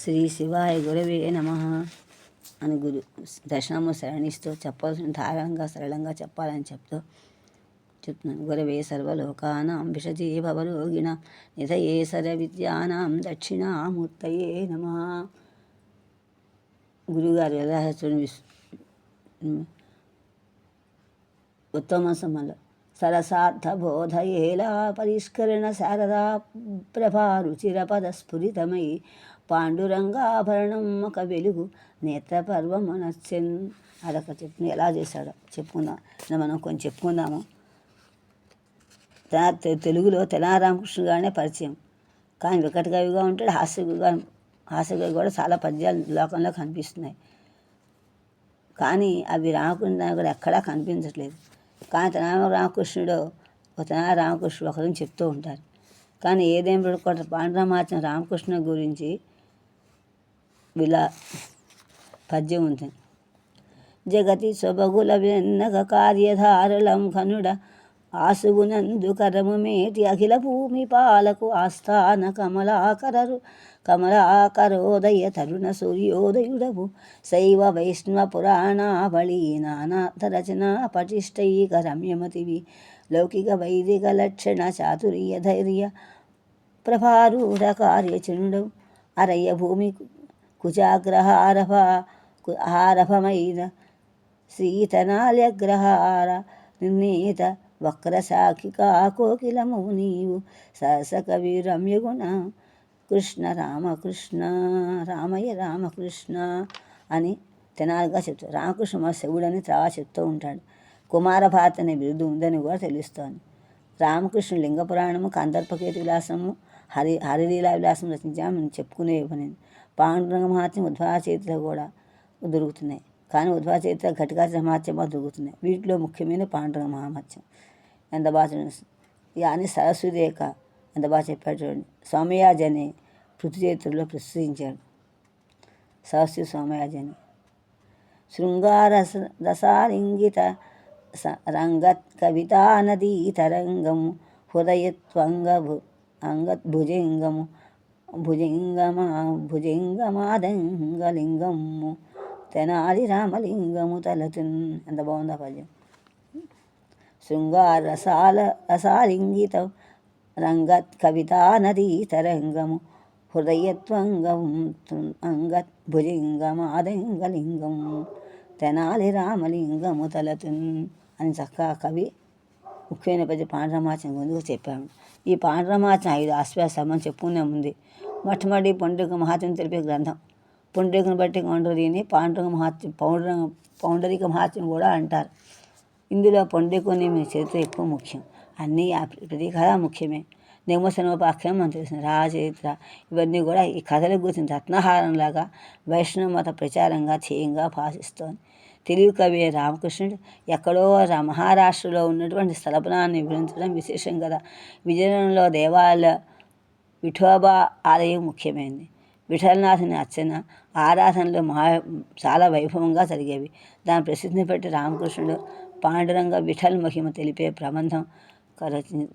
శ్రీ శివాయ గురవే నమ అని గురు దర్శనము శరణిస్తూ చెప్పాల్సిన ధారాళంగా సరళంగా చెప్పాలని చెప్తూ చెప్తున్నాను. గురవే సర్వలోకానాం విషజే భవరోగిణ నిధయే సర విద్యానాం దక్షిణామూర్తయే నమ. గురుగారు ఎలా విస్ ఉత్తమ సమల సరసార్థబోధయేలా పరిష్కరణ శారదా ప్రభారుచిరపదస్ఫురితమై రుచిరపద స్ఫురితమై పాండురంగాభరణం ఒక వెలుగు నేత్రపర్వమనచ్చన్ అదొక చెప్పు ఎలా చేశాడో చెప్పుకుందాం. మనం కొంచెం చెప్పుకుందాము. తెలుగులో తెనారామకృష్ణ గారినే పరిచయం. కానీ వికట కవిగా ఉంటాడు హాస్యగా హాస్యగా కూడా చాలా పద్యాలు లోకంలో కనిపిస్తున్నాయి. కానీ అవి రాకుండా కూడా ఎక్కడా కనిపించట్లేదు. కానీ రామకృష్ణుడు ఒక రామకృష్ణుడు ఒకరిని చెప్తూ ఉంటారు. కానీ ఏదేం కూడా పాండరామాచం రామకృష్ణ గురించి విలా పద్యం ఉంది జగతి సొబగుల వెన్నగ కార్యధారలం కనుడ ఆసుగునందు కరము మేటి అఖిల భూమి పాలకు ఆస్థాన కమలాకరరు. కమలాకరోదయ తరుణ సూర్యోదయుడవు. శైవ వైష్ణవ పురాణావళి నానాథ రచనా పటిష్టైక రమ్యమతివి. లౌకిక వైదిక లక్షణ చాతుర్య ధైర్య ప్రభారూఢ కార్యచనుడవు. అరయ్య భూమి కుజాగ్రహారభ ఆరభమైన శీతనాల్యగ్రహార నిర్ణీత వక్రసాఖి కోకిలము నీవు సరసకవి రమ్యగుణ కృష్ణ రామకృష్ణ రామయ్య రామకృష్ణ అని తెనాలిగా చెప్తాడు రామకృష్ణ మా శివుడని త్రావా చెప్తూ ఉంటాడు. కుమారభారత్ అనే బిరుదు ఉందని కూడా తెలుస్తోంది. రామకృష్ణ లింగ పురాణము కందర్పకేతు విలాసము హరి హరిలీలా విలాసం రచించామని చెప్పుకునే పని పాండురంగ మహాత్యం ఉద్భవ కూడా దొరుకుతున్నాయి. కానీ ఉద్భవ చరిత్ర ఘటికాచ మహాత్యమా దొరుకుతున్నాయి. వీటిలో ముఖ్యమైన పాండురంగ మహామత్యం ఎంత బాగా యాని సరస్వతి రేఖ ఎంత బాగా చెప్పాడు చూడండి. సోమయాజని పృథ్వీ చేతుల్లో ప్రస్తుతించాడు సరస్వతి సోమయాజని శృంగార స- రసాలింగిత స- కవితా నదీ తరంగము హృదయత్వంగ భు అంగద్భుజంగము భుజంగమా భుజంగమాదంగలింగము తెనాలి రామలింగము తలతున్ ఎంత బాగుందా పద్యం. శృంగారసాల రసాలింగిత రంగత్ కవితా నదీ తరంగము హృదయత్వంగం అంగత్ భుజంగమాదంగలింగము తెనాలి రామలింగము తలతున్ అని చక్కగా కవి ముఖ్యమైన పది పాండ్రమాచం గురించి చెప్పాము ఈ పాండ్రమాచం ఐదు ఆశ్వాసమని చెప్పుకునే ఉంది మొట్టమొదటి పండుగ మహాత్యం తెలిపే గ్రంథం. పుండ్రికను బట్టి కొండరీని పాండురంగ మహాత్యం పౌండ్ర పౌండరిక మహాత్యం కూడా అంటారు. ఇందులో పండుకొని మీ చరిత్ర ఎక్కువ ముఖ్యం. అన్నీ ఆ ప్రతి కథ ముఖ్యమే. నిమసనోపాఖ్యం మనం తెలిసిన రాజచరిత్ర ఇవన్నీ కూడా ఈ కథల గురించి రత్నహారంలాగా వైష్ణవ మత ప్రచారంగా ధ్యేయంగా భాషిస్తోంది. తెలుగు కవి రామకృష్ణుడు ఎక్కడో రా- మహారాష్ట్రలో ఉన్నటువంటి స్థలపనాన్ని వివరించడం విశేషం కదా. విజయనగరంలో దేవాలయ విఠోబా ఆలయం ముఖ్యమైనది. విఠలనాథుని అర్చన ఆరాధనలు మహా చాలా వైభవంగా జరిగేవి. దాని ప్రసిద్ధిని బట్టి రామకృష్ణుడు పాండురంగ విఠల్ మహిమ తెలిపే ప్రబంధం క- రచి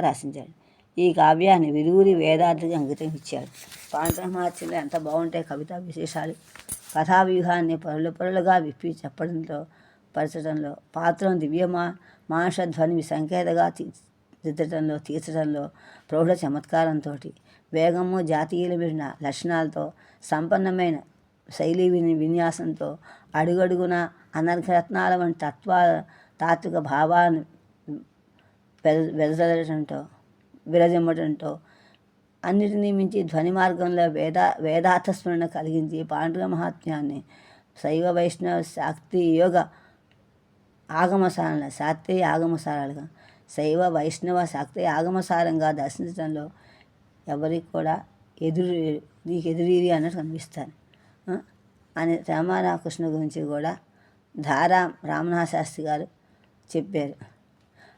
రచించాడు ఈ కావ్యాన్ని విరూరి వేదాద్రికి అంకితం ఇచ్చాడు. పాండురంగమాచ్యంలో ఎంత బాగుంటాయి కవితా విశేషాలు. కథా వ్యూహాన్ని పరులుగా విప్పి చెప్పడంలో పరచడంలో పాత్రను దివ్యమా మానసధ్వని సంకేతగా తీ- దిద్దటంలో తీర్చడంలో ప్రౌఢ చమత్కారంతో వేగము జాతీయులమైన లక్షణాలతో సంపన్నమైన శైలి విని విన్యాసంతో అడుగడుగున అనర్ఘరత్నాల వంటి తత్వ తాత్విక భావాన్ని వెద- వెదజల్లటంతో విరజిమ్మటంతో అన్నిటినీ మించి ధ్వని మార్గంలో వేద వేదార్థ స్మరణ కలిగించి పాండుగ మహాత్మ్యాన్ని శైవ వైష్ణవ శాక్తి యోగ ఆగమసారణ శాక్తీయ ఆగమసారాలుగా శైవ వైష్ణవ శాక్తి ఆగమసారంగా దర్శించడంలో ఎవరికి కూడా ఎదురు నీకు ఎదురీది అన్నట్టు కనిపిస్తాను అని రామారామకృష్ణ గురించి కూడా ధారా రామనాథ శాస్త్రి గారు చెప్పారు.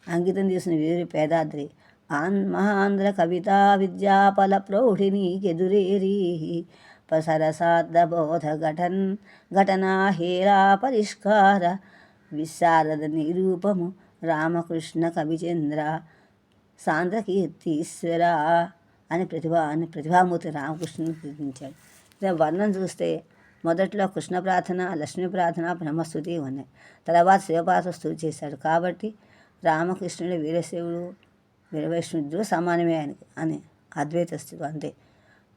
అంకితం చేసిన వీరు పేదాద్రి ఆన్ మహాంధ్ర కవితా విద్యాపల ప్రౌఢినీకెదురేరీ పసరసార్థ బోధ ఘటన్ ఘటనా హేరా పరిష్కార విశారద నిరూపము రామకృష్ణ కవిచంద్ర సాంద్రకీర్తీశ్వర అని ప్రతిభా అని ప్రతిభామూర్తి రామకృష్ణుని కీర్తించాడు ఇలా వర్ణం చూస్తే మొదట్లో కృష్ణ ప్రార్థన లక్ష్మీ ప్రార్థన బ్రహ్మస్థుతి ఉన్నాయి. తర్వాత శివపాత్ర స్థుతి చేశాడు. కాబట్టి రామకృష్ణుడు వీరశివుడు వీరవైష్ణుడు సమానమే అని అని అద్వైత స్థితి అంతే.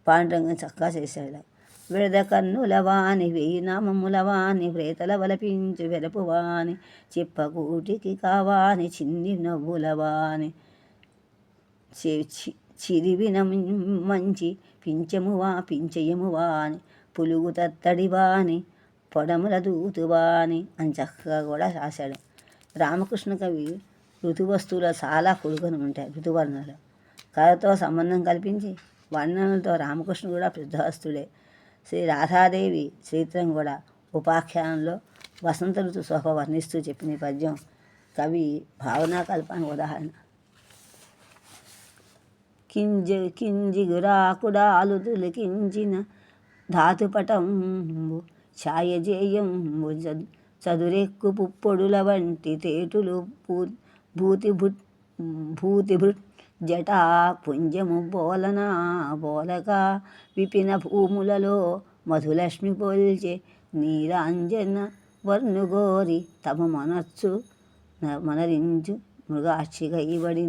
పాండురంగం చక్కగా చేశాడు. విడద కన్నులవాని వెయ్యి నామములవాని ప్రేతల వలపించు వెలపువాని చిప్పకూటికి కావాని చిన్ని నవ్వులవాని చి- చి- చిరివిన మంచి పింఛమువా పించయమువా అని పులుగు తత్తడివాని పొడముల దూతువాని అని చక్కగా కూడా రాశాడు. రామకృష్ణ కవి ఋతువస్తువులో చాలా కొడుకుని ఉంటాయి ఋతువర్ణాలు. కథతో సంబంధం కల్పించి వర్ణనలతో రామకృష్ణ కూడా ప్రసిద్ధస్తుడే శ్రీ రాధాదేవి చరిత్రం కూడా ఉపాఖ్యానంలో వసంత ఋతు శోభ వర్ణిస్తూ చెప్పిన పద్యం కవి భావనా కల్పానికి ఉదాహరణ. కింజి కింజిగురాకుడాలు కించిన ధాతుపటంబు ఛాయజేయంబు చదురెక్కు పుప్పొడుల వంటి తేటులు భూ భూతి భుట్ భూతి భృట్ జటా పుంజము బోలన బోలక విపిన భూములలో మధులక్ష్మి పోల్చే నీరాంజన వర్ణుగోరి తమ మనస్సు న- మనరించు మృగాక్షిగా ఇవ్వడి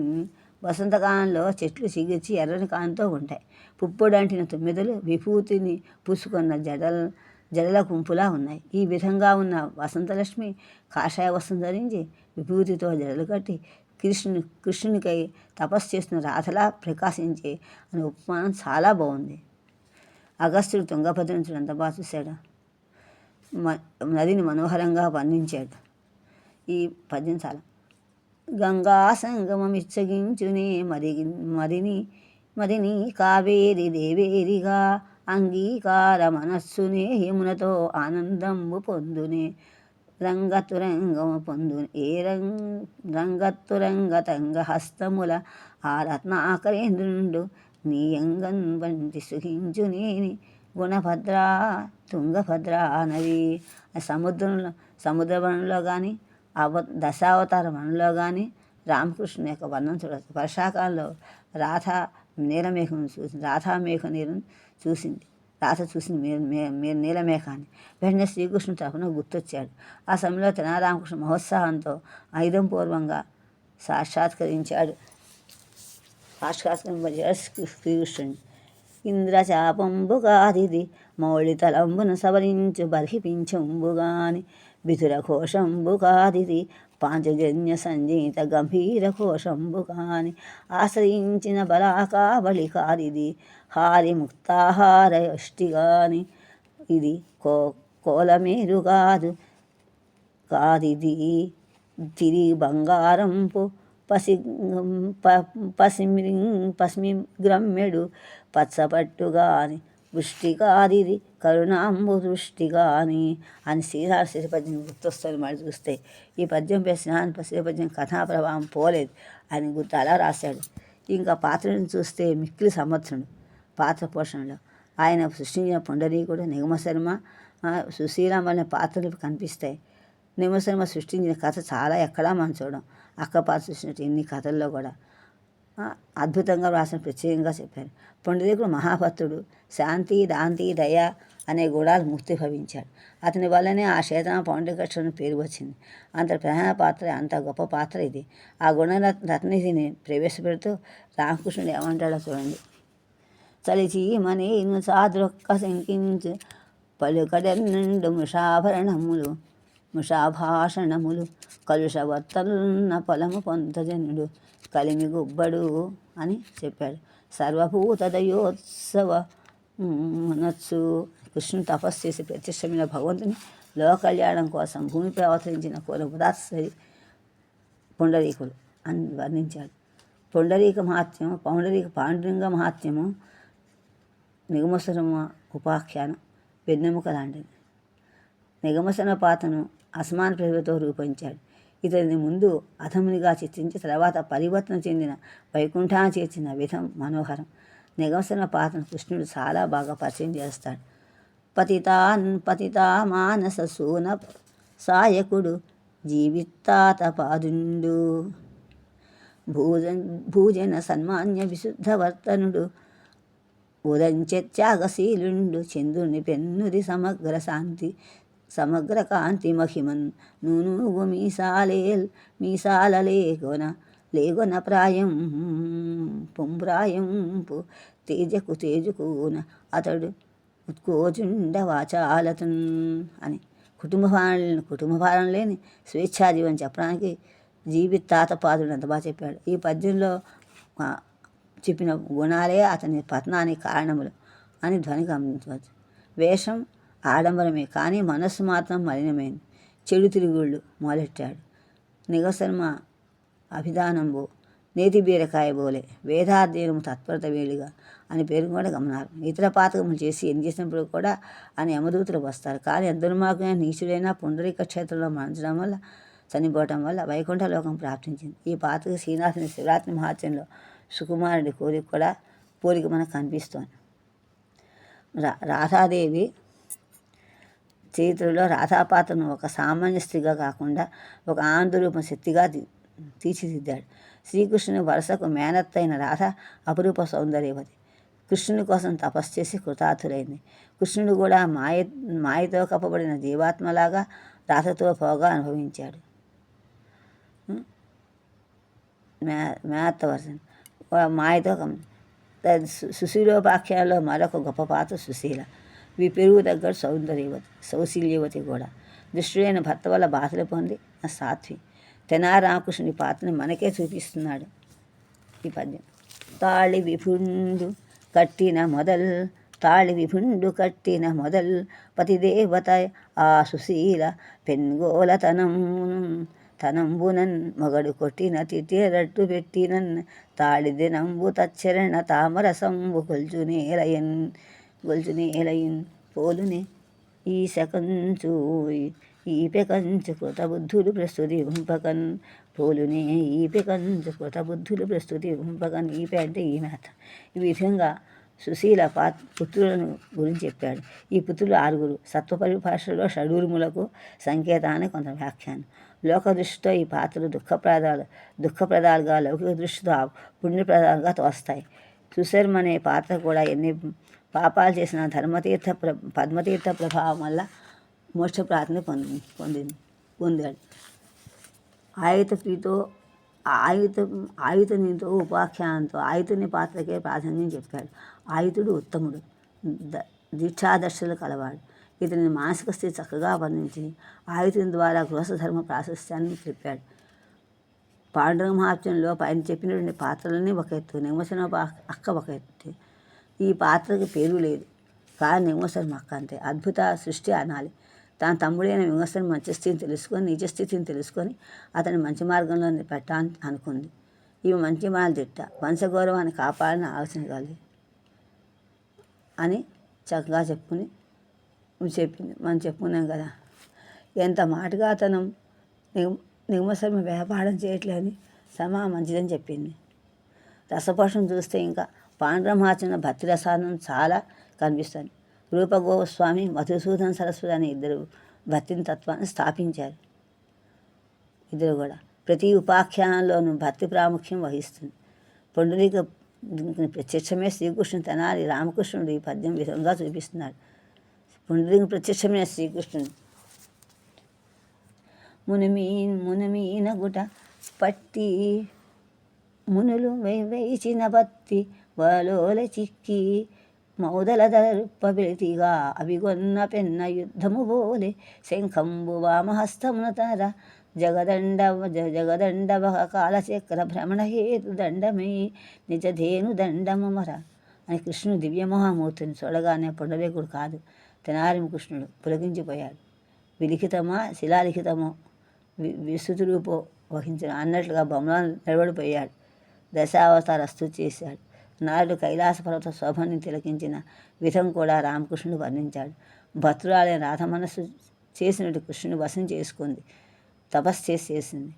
వసంతకాలంలో చెట్లు చిగిర్చి ఎర్రని కాంతో ఉంటాయి. పుప్పొడు అంటిన తొమ్మిదలు విభూతిని పూసుకున్న జడల జడల గుంపులా ఉన్నాయి. ఈ విధంగా ఉన్న వసంతలక్ష్మి కాషాయ వస్త్రం ధరించి విభూతితో జడలు కట్టి కృష్ణుని కృష్ణునికై తపస్సు చేస్తున్న రాధలా ప్రకాశించే అనే ఉపమానం చాలా బాగుంది. అగస్త్యుడు తుంగభద్రను నుంచి ఎంత బాగా చూశాడు. మ నదిని మనోహరంగా వర్ణించాడు. ఈ పద్యం చాలా గంగా సంగమమిచ్చగించునే మరి మరిని మరిని కావేరి దేవేరిగా అంగీకార మనస్సునే యమునతో ఆనందంబు పొందునే రంగతురంగము పొందునే ఏ రంగ్ రంగతురంగతంగ హస్తముల ఆ రత్నాకరేంద్రుండు నీయంగన్ వంటి సుఖించునేని గుణభద్ర తుంగభద్ర నది సముద్రంలో సముద్రవనంలో కానీ అవ దశావతార వనంలో కానీ రామకృష్ణుని యొక్క వర్ణం చూడవచ్చు వర్షాకాలంలో రాధ నీలమేఘం చూసి రాధామేఘ నీరుని చూసింది. రాధ చూసింది మీరు మీరు నీలమేఘాన్ని. వెంటనే శ్రీకృష్ణుడు తరఫున గుర్తొచ్చాడు. ఆ సమయంలో తెనారామకృష్ణ మహోత్సాహంతో ఆయుధం పూర్వంగా సాక్షాత్కరించాడు. సాక్షాత్కరించాడు శ్రీకృష్ణుని. ఇంద్రచాపంబుగాదిది మౌళితలంబును సవరించు బర్హిపించంబుగాని బితుర పాంచజన్య సంజీత గంభీర ఘోషంబుకాని ఆశ్రయించిన బలాకాబలి కాదిది హారి ముక్తాహార యష్టిగాని ఇది కో కోలమేరు కాదు కాదిది తిరిగి బంగారంపు పసి ప- పసిమి పసిమి గ్రమ్మెడు పచ్చపట్టుగాని వృష్టి కాదిది కరుణాంబు దృష్టి కాని అని శ్రీరామ శ్రీ పద్యం గుర్తొస్తుంది మరి చూస్తే. ఈ పద్యం పై స్నాన శ్రీ పద్యం కథా ప్రభావం పోలేదు అని గుర్తు అలా రాశాడు. ఇంకా పాత్రను చూస్తే మిక్కిలి సమర్థుడు పాత్ర పోషణలో. ఆయన సృష్టించిన పుండరీకుడు నిగమ శర్మ సుశీలం అనే పాత్రలు కనిపిస్తాయి. నిగమశర్మ సృష్టించిన కథ చాలా ఎక్కడా మనం చూడం. అక్క పాత్ర సృష్టించిన ఇన్ని కథల్లో కూడా. అద్భుతంగా వ్రాసిన ప్రత్యేకంగా చెప్పారు. పుండరీకుడు మహాభక్తుడు. శాంతి దాంతి దయ అనే గుణాలు ముక్తి భవించాడు. అతని వల్లనే ఆ శేతన పౌండరీకృష్ణ పేరు వచ్చింది. అంత ప్రధాన పాత్ర అంత గొప్ప పాత్ర ఇది. ఆ గుణ రత్నిధిని ప్రవేశపెడుతూ రామకృష్ణుడు ఏమంటాడో చూడండి. చలిచి మనీను సాదృక్క శంకించు పలుకడెన్నుండు ముషాభరణములు ముషాభాషణములు కలుషవర్తలున్న పొలము పొంతజనుడు కలిమి గుబ్బడు అని చెప్పాడు. సర్వభూత దయోత్సవ మనస్సు కృష్ణుని తపస్సు చేసి ప్రత్యక్షమైన భగవంతుని లోకల్యాణం కోసం భూమిపై అవతరించిన కోర ఉదాసరి పుండరీకుడు అని వర్ణించాడు పుండరీక మహాత్మ్యం పౌండరీక పాండురంగ మహాత్మ్యము నిగమసరమ ఉపాఖ్యానం వెన్నెముక లాంటిది. నిగమసన పాతను అసమాన ప్రతిభతో రూపొందించాడు. ఇతని ముందు అధమునిగా చిత్రించి తర్వాత పరివర్తన చెందిన వైకుంఠాన్ని చేర్చిన విధం మనోహరం. నిగమసన పాతను కృష్ణుడు చాలా బాగా పరిచయం చేస్తాడు. పతితాన్ పతితామానసూన సాయకుడు జీవిత్తాత పాదుండు. భూజన్ భూజన సన్మాన్య విశుద్ధవర్తనుడు ఉదంచెత్యాగశీలుండు. చంద్రుని పెన్నుది సమగ్ర శాంతి సమగ్ర కాంతి మహిమన్ నూనూగు మీసాలేల్ మీసాల లేగొన లేగొన ప్రాయం పొంబ్రాయంపు తేజకు తేజుకున అతడు ఉత్కోజుండ వాచాలతన్ అని. కుటుంబ భారం కుటుంబ భారం లేని స్వేచ్ఛాజీవని చెప్పడానికి జీవిత తాతపాదుడు అంత బాగా చెప్పాడు. ఈ పద్యంలో చెప్పిన గుణాలే అతని పతనానికి కారణములు అని ధ్వని గమనించవచ్చు. వేషం ఆడంబరమే కానీ మనస్సు మాత్రం మలినమైంది. చెడు తిరుగుళ్ళు మొదలెట్టాడు. నిగసర్మ అభిధానంబు నేతి బీరకాయ బోలే వేదాధ్యయనము తత్పరత వేడిగా అని పేరు కూడా గమనాలు. ఇతర పాతకములు చేసి ఏం చేసినప్పుడు కూడా అని యమదూతులు వస్తారు. కానీ దుర్మార్గమైన నీచుడైన పుండరీక క్షేత్రంలో మరణించడం వల్ల చనిపోవటం వల్ల వైకుంఠలోకం ప్రాప్తించింది. ఈ పాతక శ్రీనాథుని శివరాత్రి మహాత్యంలో సుకుమారుడి కోరిక కూడా పోలిక మనకు కనిపిస్తోంది. రా రాధాదేవి చరిత్రలో రాధాపాత్రను ఒక సామాన్య స్త్రీగా కాకుండా ఒక ఆంధ్రూప శక్తిగా తీ- తీర్చిదిద్దాడు. శ్రీకృష్ణుని వరుసకు మేనత్తైన రాధ అపురూప సౌందర్యవతి. కృష్ణుని కోసం తపస్సు చేసి కృతార్థులైంది. కృష్ణుడు కూడా మాయ మాయతో కప్పబడిన జీవాత్మలాగా రాధతో పోగా అనుభవించాడు. మే మేనత్త వర్షన్ మాయతో సుశీలోపాఖ్యానంలో మరొక గొప్ప పాత్ర సుశీల. ఇవి పెరుగు దగ్గర సౌందర్యవతి సౌశీల్యవతి కూడా. దుష్టుడైన భర్త వల్ల బాధలు పొంది ఆ సాత్వి తెనారామకృష్ణుడి పాత్రని మనకే చూపిస్తున్నాడు. ఈ పద్యం తాళి విభుండు కట్టిన మొదల్ తాళి విభుండు కట్టిన మొదల్ పతిదేవత ఆ సుశీల పెన్గోలతనం తనంబునన్ మొగడు కొట్టిన తిట్టేరట్టు పెట్టినన్ తాళి దినంబు తచ్చరణ తామరసంబు గొల్చునేలయన్ గొల్చునేలయన్ పోలునే ఈ శకంచు ఈపె బుద్ధులు ప్రస్తుతి ఉంపకన్ పోలునే ఈపె బుద్ధులు ప్రస్తుతి ఉంపకన్ ఈపె అంటే ఈ ఈ విధంగా సుశీల పా పుత్రులను గురించి చెప్పాడు. ఈ పుత్రులు ఆరుగురు సత్వపరిభాషలో షడూర్ములకు సంకేతాన్ని కొంత వ్యాఖ్యానం. లోక దృష్టితో ఈ పాత్రలు దుఃఖప్రదాలు దుఃఖప్రదాలుగా లౌకిక దృష్టితో పుణ్యప్రదాలుగా తోస్తాయి. సుశర్మ అనే పాత్ర కూడా ఎన్ని పాపాలు చేసిన ధర్మతీర్థ ప్ర పద్మతీర్థ ప్రభావం వల్ల మోక్ష ప్రార్థన పొంది పొందింది పొందాడు. ఆయుధప్రీతో ఆయుధ ఆయుధనితో ఉపాఖ్యానంతో ఆయుధుని పాత్రకే ప్రాధాన్యం చెప్పాడు. ఆయుధుడు ఉత్తముడు ద- దీక్షాదర్శలు కలవాడు. ఇతని మానసిక స్థితి చక్కగా వర్ణించి ఆయుధం ద్వారా గృహస్థధర్మ ప్రాశస్త్యాన్ని చెప్పాడు. పాండురంగ మహాత్మ్యంలో పైన చెప్పినటువంటి పాత్రలన్నీ ఒక ఎత్తు నిమసన అక్క ఒక ఎత్తు. ఈ పాత్రకి పేరు లేదు. కానీ నిమసనం అక్క అంతే. అద్భుత సృష్టి అనాలి. తన తమ్ముడైన విమర్శను మంచి స్థితిని తెలుసుకొని నిజ స్థితిని తెలుసుకొని అతని మంచి మార్గంలో పెట్టాలని అనుకుంది. ఈమె మంచి మాల తిట్ట వంశగౌరవాన్ని కాపాడని ఆలోచన కలిగి అని చక్కగా చెప్పుకుని చెప్పింది. మనం చెప్పుకున్నాం కదా ఎంత మాటగా అతను నిగమశర్మ వ్యాపారం చేయట్లేదని సమా మంచిదని చెప్పింది. రసపోషం చూస్తే ఇంకా పాండ్రమాచరణ భక్తి రసానం చాలా కనిపిస్తుంది. రూపగోస్వామి మధుసూదన సరస్వతి అనే ఇద్దరు భక్తిని తత్వాన్ని స్థాపించారు. ఇద్దరు కూడా ప్రతి ఉపాఖ్యానంలోనూ భక్తి ప్రాముఖ్యం వహిస్తుంది. పొండులిక ప్రత్యక్షమే శ్రీకృష్ణుడు తెనాలి. రామకృష్ణుడు ఈ పద్యం విధంగా చూపిస్తున్నాడు. పుండరీక ప్రత్యక్షమైన శ్రీకృష్ణుడు. మునిమీ మునిమీన గుట పట్టి మునులు వేచిన బత్తి వలోల చిక్కి మౌదల దర్ప అవిగొన్న పెన్న యుద్ధము బోలే శంఖంబు వామహస్తమున తర జగదండ జ- జగదండ కాలచక్ర భ్రమణ హేతు దండమై నిజధేను దండమమర అని కృష్ణుడు దివ్యమహామూర్తిని చూడగానే పొండలేకుడు కాదు తెనారిమ కృష్ణుడు పులకించిపోయాడు విలిఖితమా శిలాలిఖితమో వి- విస్తృతి రూపో వహించిన అన్నట్లుగా బొమ్మలను నిలబడిపోయాడు దశావతార స్థుతి చేశాడు నారుడు కైలాస పర్వత శోభని తిలకించిన విధం కూడా రామకృష్ణుడు వర్ణించాడు. భద్రాలయ రాధ మనస్సు చేసినట్టు కృష్ణుని వశం చేసుకుంది. తపస్సు చేసి చేసింది.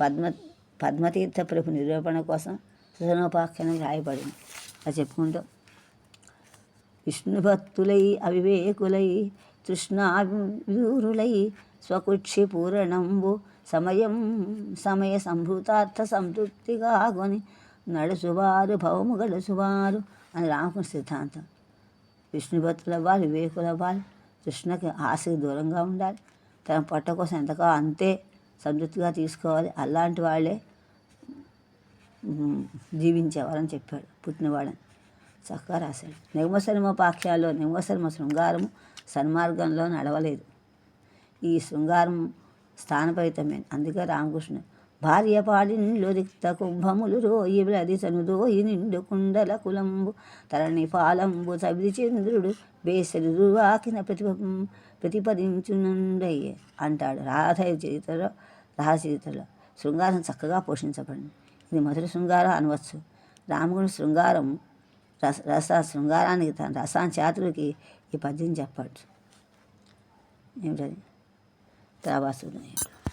పద్మ పద్మతీర్థ ప్రభు నిరూపణ కోసం సుజనోపాఖ్యానం రాయబడింది. అది చెప్పుకుంటూ. విష్ణు భక్తులై అవివేకులై తృష్ణావిదూరులై స్వకుక్షి పూరణంబు సమయం సమయ సంభూతార్థ సంతృప్తిగా ఆగొని నడుసువారు భౌము గడుసువారు అని రామకృష్ణ సిద్ధాంతం. విష్ణుభక్తులు అవ్వాలి వివేకులు అవ్వాలి కృష్ణకి ఆశకి దూరంగా ఉండాలి. తన పొట్ట కోసం ఎంతగా అంతే సంతృప్తిగా తీసుకోవాలి. అలాంటి వాళ్ళే జీవించేవారని చెప్పాడు పుట్టినవాడని. చక్కగా రాశాడు. నిగమసరిమ పాఖ్యాల్లో నిగమసరిమ శృంగారము సన్మార్గంలో నడవలేదు. ఈ శృంగారం స్థానపరితమే అందుకే రామకృష్ణ భార్య పాడినిలో రిక్త కుంభములు రోయి వ్రది సనుదోయి నిండు కుండల కులంబు తరణి పాలంబు సబిది చంద్రుడు బేసరి రువాకిన ప్రతిభం ప్రతిపదించునుండయ్యే అంటాడు రాధయ చరిత్రలో రహస్య శృంగారం చక్కగా పోషించబడింది. ఇది మధుర శృంగారం అనవచ్చు. రాముని శృంగారం రస రస శృంగారానికి తన రసాన్ చాతురికి ఈ పద్యం చెప్పచ్చు. ఏమిటది తర్వాత